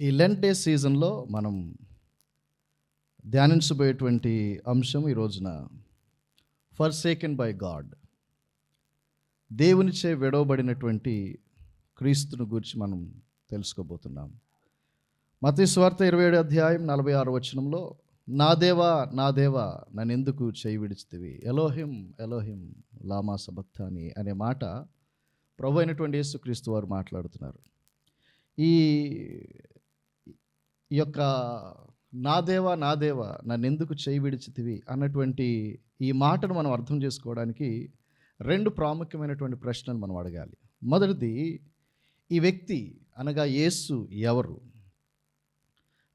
ఈ Lent day సీజన్లో మనం ధ్యానించబోయేటువంటి అంశం ఈ రోజున ఫర్ సేకెన్ బై గాడ్ దేవునిచే విడవబడినటువంటి క్రీస్తుని గురించి మనం తెలుసుకోబోతున్నాం. మతీశ్వార్త స్వార్థ ఇరవై ఏడు అధ్యాయం నలభై ఆరు వచనంలో నా దేవా నా దేవా నన్ను ఎందుకు చేయి విడిచితివి? ఎలోహిం ఎలోహిం లామా సభక్తాని? అనే మాట ప్రభు అయినటువంటి యేసుక్రీస్తు వారు మాట్లాడుతున్నారు. ఈ ఈ యొక్క నా దేవా నా దేవా నన్ను ఎందుకు చేయి విడిచితివి అన్నటువంటి ఈ మాటను మనం అర్థం చేసుకోవడానికి రెండు ప్రాముఖ్యమైనటువంటి ప్రశ్నలు మనం అడగాలి. మొదటిది ఈ వ్యక్తి అనగా యేసు ఎవరు?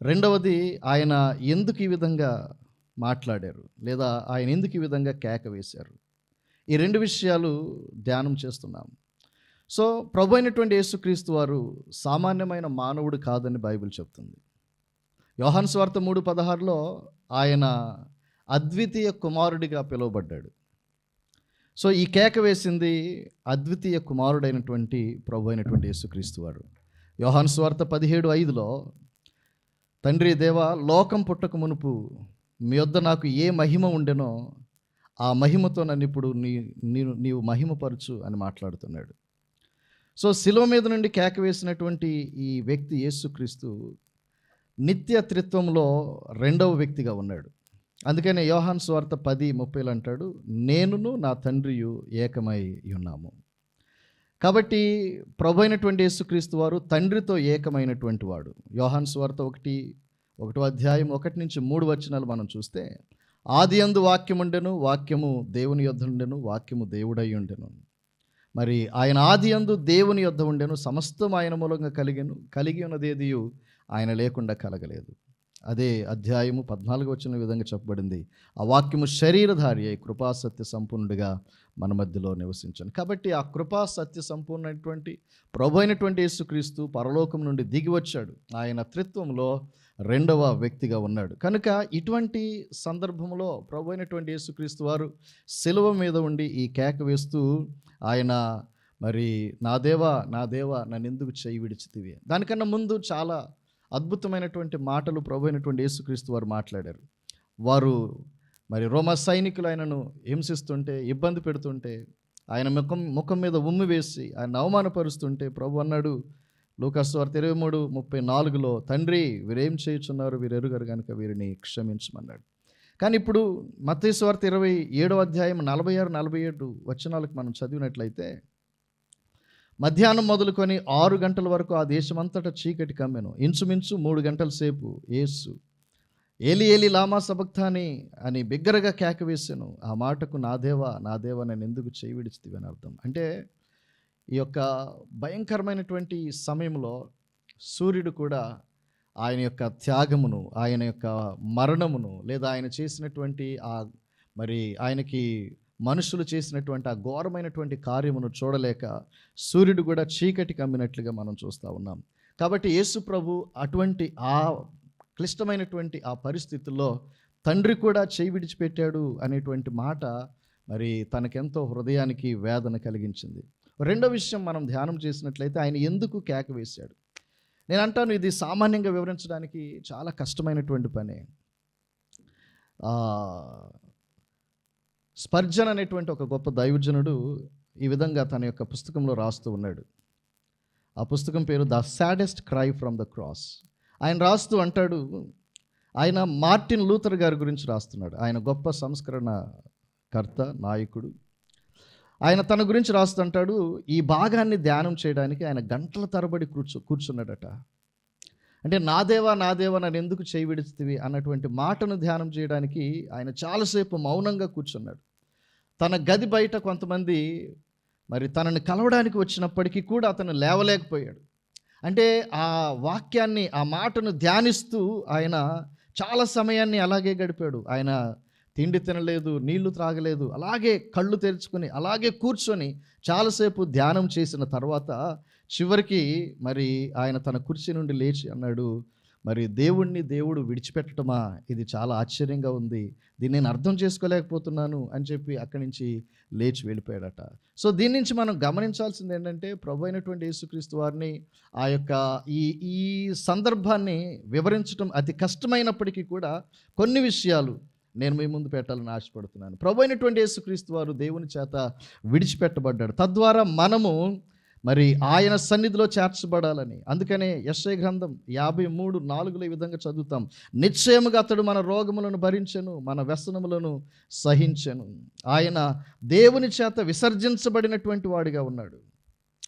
రెండవది ఆయన ఎందుకు ఈ విధంగా మాట్లాడారు? లేదా ఆయన ఎందుకు ఈ విధంగా కేక వేశారు? ఈ రెండు విషయాలు ధ్యానం చేస్తున్నాం. సో ప్రభు అయినటువంటి యేసుక్రీస్తు వారు సామాన్యమైన మానవుడు కాదని బైబిల్ చెప్తుంది. యోహాన్ స్వార్థ మూడు పదహారులో ఆయన అద్వితీయ కుమారుడిగా పిలువబడ్డాడు. సో ఈ కేక వేసింది అద్వితీయ కుమారుడైనటువంటి ప్రభు అయినటువంటి యేసుక్రీస్తు వారు. యోహాన్ స్వార్థ పదిహేడు ఐదులో తండ్రి దేవ లోకం పుట్టక మునుపు మీ వద్ద నాకు ఏ మహిమ ఉండెనో ఆ మహిమతో నన్ను ఇప్పుడు నీ నీవు నీవు మహిమపరచు అని మాట్లాడుతున్నాడు. సో శిలువ మీద నుండి కేక వేసినటువంటి ఈ వ్యక్తి యేసుక్రీస్తు నిత్య త్రిత్వంలో రెండవ వ్యక్తిగా ఉన్నాడు. అందుకనే యోహాన్ స్వార్థ పది ముప్పైలు అంటాడు నేనును నా తండ్రియు ఏకమై ఉన్నాము. కాబట్టి ప్రభు అయినటువంటి యేసుక్రీస్తు వారు తండ్రితో ఏకమైనటువంటి వాడు. యోహాన్ స్వార్థ ఒకటి ఒకటో అధ్యాయం ఒకటి నుంచి మూడు వచనాలు మనం చూస్తే ఆది అందు వాక్యం ఉండెను వాక్యము దేవుని యొద్ద ఉండెను వాక్యము దేవుడై ఉండెను. మరి ఆయన ఆది అందు దేవుని యొద్ద ఉండెను సమస్తం ఆయన మూలంగా కలిగెను కలిగి ఉన్నదేదియు ఆయన లేకుండా కలగలేదు. అదే అధ్యాయము పద్నాలుగు వచ్చిన విధంగా చెప్పబడింది. ఆ వాక్యము శరీరధారి అయి కృపా సత్య సంపూర్ణుడిగా మన మధ్యలో నివసించాను. కాబట్టి ఆ కృపా సత్య సంపూర్ణమైనటువంటి ప్రభు అయినటువంటి యేసుక్రీస్తు పరలోకం నుండి దిగి వచ్చాడు. ఆయన త్రిత్వంలో రెండవ వ్యక్తిగా ఉన్నాడు. కనుక ఇటువంటి సందర్భంలో ప్రభు అయినటువంటి యేసుక్రీస్తు వారు సెలవు మీద ఉండి ఈ కేక వేస్తూ ఆయన మరి నా దేవా నా దేవా నన్ను ఎందుకు చేయి విడిచితివి? దానికన్నా ముందు చాలా అద్భుతమైనటువంటి మాటలు ప్రభు అయినటువంటి యేసుక్రీస్తు వారు మాట్లాడారు. వారు మరి రోమ సైనికులు ఆయనను హింసిస్తుంటే ఇబ్బంది పెడుతుంటే ఆయన ముఖం ముఖం మీద ఉమ్మి వేసి ఆయన అవమానపరుస్తుంటే ప్రభు అన్నాడు లూకాసు వార్త ఇరవై మూడు ముప్పై నాలుగులో తండ్రి వీరేం చేయుచున్నారు? వీరు ఎరుగరు కనుక వీరిని క్షమించమన్నాడు. కానీ ఇప్పుడు మత్తయి ఇరవై ఏడో అధ్యాయం నలభై ఆరు నలభై ఏడు వచనాలకు మనం చదివినట్లయితే మధ్యాహ్నం మొదలుకొని ఆరు గంటల వరకు ఆ దేశమంతటా చీకటి కమ్మెను. ఇంచుమించు మూడు గంటల సేపు ఏసు. ఏలి ఏలి లామా సబక్తాని అని బిగ్గరగా కేక వేసాను ఆ మాటకు నా దేవా నా దేవా నేను ఎందుకు చేయి విడిచితివి అని అర్థం. అంటే ఈ యొక్క భయంకరమైనటువంటి సమయంలో సూర్యుడు కూడా ఆయన యొక్క త్యాగమును ఆయన యొక్క మరణమును లేదా ఆయన చేసినటువంటి ఆ మరి ఆయనకి మనుషులు చేసినటువంటి ఆ ఘోరమైనటువంటి కార్యమును చూడలేక సూర్యుడు కూడా చీకటి కమ్మినట్లుగా మనం చూస్తూ ఉన్నాం. కాబట్టి యేసు ప్రభు అటువంటి ఆ క్లిష్టమైనటువంటి ఆ పరిస్థితుల్లో తండ్రి కూడా చేయి విడిచిపెట్టాడు అనేటువంటి మాట మరి తనకెంతో హృదయానికి వేదన కలిగించింది. రెండో విషయం మనం ధ్యానం చేసినట్లయితే ఆయన ఎందుకు కేక వేశాడు? నేను అంటాను ఇది సామాన్యంగా వివరించడానికి చాలా కష్టమైనటువంటి పని. స్పర్జన్ అనేటువంటి ఒక గొప్ప దైవజనుడు ఈ విధంగా తన యొక్క పుస్తకంలో రాస్తూ ఉన్నాడు. ఆ పుస్తకం పేరు the saddest cry from the cross. ఆయన రాస్తూ అంటాడు ఆయన మార్టిన్ లూథర్ గారి గురించి రాస్తున్నాడు. ఆయన గొప్ప సంస్కరణ కర్త నాయకుడు. ఆయన తన గురించి రాస్తుంటాడు ఈ భాగాన్ని ధ్యానం చేయడానికి ఆయన గంటల తరబడి కూర్చు కూర్చున్నాడట. అంటే నా దేవా నా దేవా నన్ను ఎందుకు చేయి విడిచితివి అన్నటువంటి మాటను ధ్యానం చేయడానికి ఆయన చాలాసేపు మౌనంగా కూర్చున్నాడు. తన గది బయట కొంతమంది మరి తనని కలవడానికి వచ్చినప్పటికీ కూడా అతను లేవలేకపోయాడు. అంటే ఆ వాక్యాన్ని ఆ మాటను ధ్యానిస్తూ ఆయన చాలా సమయాన్ని అలాగే గడిపాడు. ఆయన తిండి తినలేదు నీళ్ళు త్రాగలేదు అలాగే కళ్ళు తెరుచుకొని అలాగే కూర్చొని చాలాసేపు ధ్యానం చేసిన తర్వాత చివరికి మరి ఆయన తన కుర్చీ నుండి లేచి అన్నాడు మరి దేవుణ్ణి దేవుడు విడిచిపెట్టడమా ఇది చాలా ఆశ్చర్యంగా ఉంది. దీన్ని నేను అర్థం చేసుకోలేకపోతున్నాను అని చెప్పి అక్కడి నుంచి లేచి వెళ్ళిపోయాడట. సో దీని నుంచి మనం గమనించాల్సింది ఏంటంటే ప్రభు అయినటువంటి యేసుక్రీస్తు వారిని ఆ యొక్క ఈ ఈ సందర్భాన్ని వివరించడం అతి కష్టమైనప్పటికీ కూడా కొన్ని విషయాలు నేను మీ ముందు పెట్టాలని ఆశపడుతున్నాను. ప్రభు అయినటువంటి యేసుక్రీస్తు వారు దేవుని చేత విడిచిపెట్టబడ్డాడు. తద్వారా మనము మరి ఆయన సన్నిధిలో చేర్చబడాలని. అందుకనే యశ్ఐ గ్రంథం యాభై మూడు నాలుగులో ఈ విధంగా చదువుతాం. నిశ్చయముగా అతడు మన రోగములను భరించెను మన వ్యసనములను సహించెను. ఆయన దేవుని చేత విసర్జించబడినటువంటి వాడిగా ఉన్నాడు.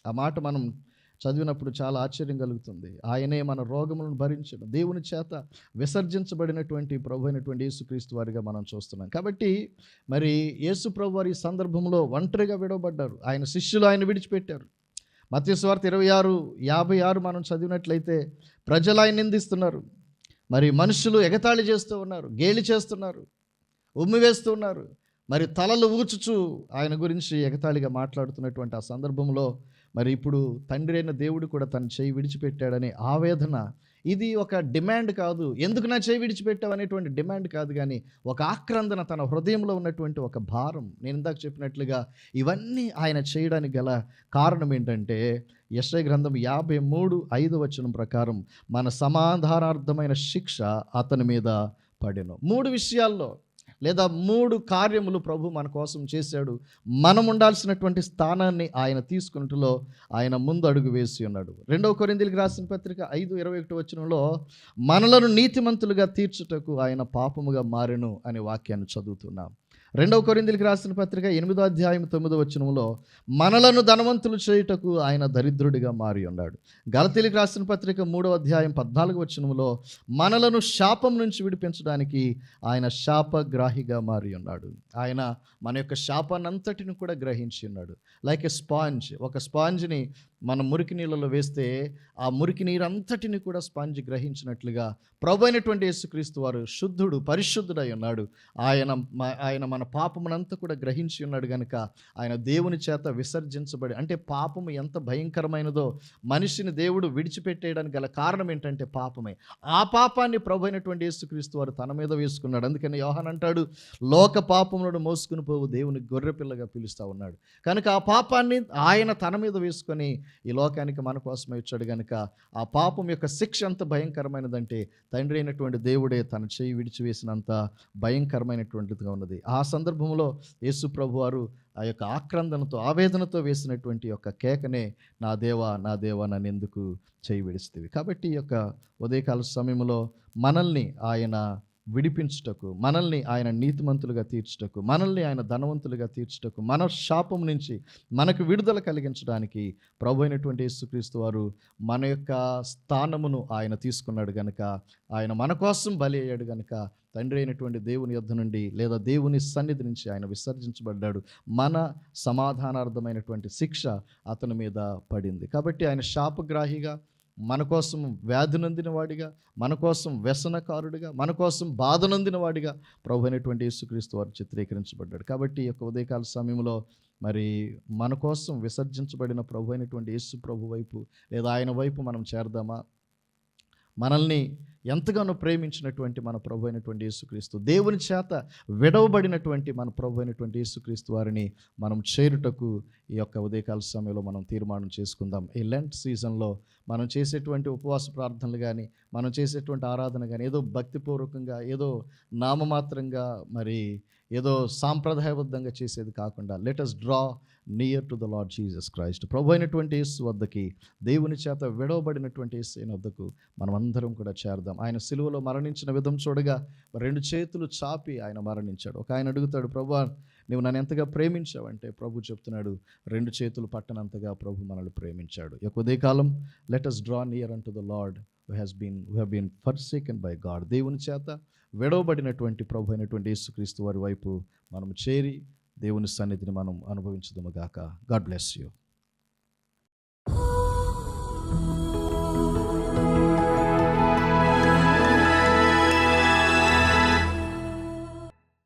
ఆ మాట మనం చదివినప్పుడు చాలా ఆశ్చర్యం కలుగుతుంది. ఆయనే మన రోగములను భరించడం దేవుని చేత విసర్జించబడినటువంటి ప్రభు అయినటువంటి యేసుక్రీస్తు వారిగా మనం చూస్తున్నాం. కాబట్టి మరి యేసు ప్రభు వారి సందర్భంలో ఒంటరిగా విడవబడ్డారు. ఆయన శిష్యులు ఆయన విడిచిపెట్టారు. మత్స్వార్త ఇరవై ఆరు యాభై ఆరు మనం చదివినట్లయితే ప్రజలు ఆయన నిందిస్తున్నారు. మరి మనుషులు ఎగతాళి చేస్తూ ఉన్నారు గేలి చేస్తున్నారు ఉమ్మి వేస్తూ ఉన్నారు. మరి తలలు ఊచుచు ఆయన గురించి ఎగతాళిగా మాట్లాడుతున్నటువంటి ఆ సందర్భంలో మరి ఇప్పుడు తండ్రి అయిన దేవుడు కూడా తన చేయి విడిచిపెట్టాడనే ఆవేదన ఇది ఒక డిమాండ్ కాదు. ఎందుకు నా చేయి విడిచిపెట్టావు అనేటువంటి డిమాండ్ కాదు కానీ ఒక ఆక్రందన తన హృదయంలో ఉన్నటువంటి ఒక భారం. నేను ఇందాక చెప్పినట్లుగా ఇవన్నీ ఆయన చేయడానికి గల కారణం ఏంటంటే యశ్వ గ్రంథం యాభై మూడు ఐదు వచనం ప్రకారం మన సమాధానార్థమైన శిక్ష అతని మీద పడెను. మూడు విషయాల్లో లేదా మూడు కార్యములు ప్రభు మన కోసం చేశాడు. మనం ఉండాల్సినటువంటి స్థానాన్ని ఆయన తీసుకున్నట్టులో ఆయన ముందు అడుగు వేసి ఉన్నాడు. రెండవ కొరిందులకు రాసిన పత్రిక ఐదు ఇరవై ఒకటి వచ్చినలో మనలను నీతిమంతులుగా తీర్చుటకు ఆయన పాపముగా మారెను అనే వాక్యాన్ని చదువుతున్నాం. రెండవ కొరిందులకి రాసిన పత్రిక ఎనిమిదో అధ్యాయం తొమ్మిదో వచనంలో మనలను ధనవంతులు చేయుటకు ఆయన దరిద్రుడిగా మారి ఉన్నాడు. గలతీలకు రాసిన పత్రిక మూడో అధ్యాయం పద్నాలుగు వచనంలో మనలను శాపం నుంచి విడిపించడానికి ఆయన శాపగ్రాహిగా మారి ఉన్నాడు. ఆయన మన యొక్క శాపాన్నంతటిని కూడా గ్రహించి ఉన్నాడు. లైక్ ఎ స్పాంజ్ ఒక స్పాంజ్ని మనం మురికి నీళ్ళలో వేస్తే ఆ మురికి నీరంతటిని కూడా స్పాంజ్ గ్రహించినట్లుగా ప్రభు అయినటువంటి యేసుక్రీస్తు వారు శుద్ధుడు పరిశుద్ధుడై ఉన్నాడు. ఆయన ఆయన మన పాపమునంతా కూడా గ్రహించి ఉన్నాడు కనుక ఆయన దేవుని చేత విసర్జించబడి అంటే పాపము ఎంత భయంకరమైనదో మనిషిని దేవుడు విడిచిపెట్టేయడానికి గల కారణం ఏంటంటే పాపమే. ఆ పాపాన్ని ప్రభు అయినటువంటి యేసుక్రీస్తు వారు తన మీద వేసుకున్నాడు. అందుకని యోహన్ అంటాడు లోక పాపములను మోసుకుని పోవు దేవుని గొర్రెపిల్లగా పిలుస్తూ ఉన్నాడు కనుక ఆ పాపాన్ని ఆయన తన మీద వేసుకొని ఈ లోకానికి మన కోసమే ఇచ్చాడు కనుక ఆ పాపం యొక్క శిక్ష ఎంత భయంకరమైనదంటే తండ్రి అయినటువంటి దేవుడే తన చేయి విడిచివేసినంత భయంకరమైనటువంటిదిగా ఉన్నది. ఆ సందర్భంలో యేసు ప్రభు వారు ఆ యొక్క ఆక్రందనతో ఆవేదనతో వేసినటువంటి యొక్క కేకనే నా దేవా నా దేవా నన్ను ఎందుకు చేయి విడిస్తేవి కాబట్టి ఈ యొక్క ఉదయకాల సమయంలో మనల్ని ఆయన విడిపించుటకు మనల్ని ఆయన నీతిమంతులుగా తీర్చుటకు మనల్ని ఆయన ధనవంతులుగా తీర్చుటకు మన శాపం నుంచి మనకు విడుదల కలిగించడానికి ప్రభు అయినటువంటి యేసుక్రీస్తు వారు మన యొక్క స్థానమును ఆయన తీసుకున్నాడు గనుక ఆయన మన కోసం బలి అయ్యాడు గనుక తండ్రి అయినటువంటి దేవుని యొద్ధ నుండి లేదా దేవుని సన్నిధి నుంచి ఆయన విసర్జించబడ్డాడు. మన సమాధానార్థమైనటువంటి శిక్ష అతని మీద పడింది. కాబట్టి ఆయన శాపగ్రాహిగా మన కోసం వ్యాధి వాడిగా మన కోసం వ్యసనకారుడిగా మన కోసం బాధ వాడిగా ప్రభు అయినటువంటి యేసుక్రీస్తు వారు చిత్రీకరించబడ్డాడు. కాబట్టి ఈ యొక్క ఉదయకాల సమయంలో మరి మన కోసం విసర్జించబడిన ప్రభు అయినటువంటి యేసు ప్రభు వైపు లేదా ఆయన వైపు మనం చేరదామా? మనల్ని ఎంతగానో ప్రేమించినటువంటి మన ప్రభు అయినటువంటి యేసుక్రీస్తు దేవుని చేత విడవబడినటువంటి మన ప్రభు అయినటువంటి యేసుక్రీస్తు వారిని మనం చేరుటకు ఈ యొక్క ఉదయకాల సమయంలో మనం తీర్మానం చేసుకుందాం. ఈ లెంట్ సీజన్లో మనం చేసేటువంటి ఉపవాస ప్రార్థనలు కానీ మనం చేసేటువంటి ఆరాధన కానీ ఏదో భక్తిపూర్వకంగా ఏదో నామమాత్రంగా మరి ఏదో సాంప్రదాయబద్ధంగా చేసేది కాకుండా let us draw near to the lord Jesus Christ ప్రభు అయినటువంటి యేసు వద్దకి దేవుని చేత విడవబడినటువంటి యేసు అయిన వద్దకు మనం అందరం కూడా చేరదాం. ఆయన సిలువలో మరణించిన విధం చూడగా రెండు చేతులు చాపి ఆయన మరణించాడు. ఒక ఆయన అడుగుతాడు ప్రభు నువ్వు నన్ను ఎంతగా ప్రేమించావంటే ప్రభు చెప్తున్నాడు రెండు చేతులు పట్టనంతగా ప్రభు మనల్ని ప్రేమించాడు. ఎక్కువ యొక్క let us draw near unto the lord who has been who have been forsaken by God దేవుని చేత విడవబడినటువంటి ప్రభు అయినటువంటి యేసుక్రీస్తు వారి వైపు మనం చేరి దేవుని సన్నిధిని మనం అనుభవించదుము గాక గాడ్ బ్లెస్ యూ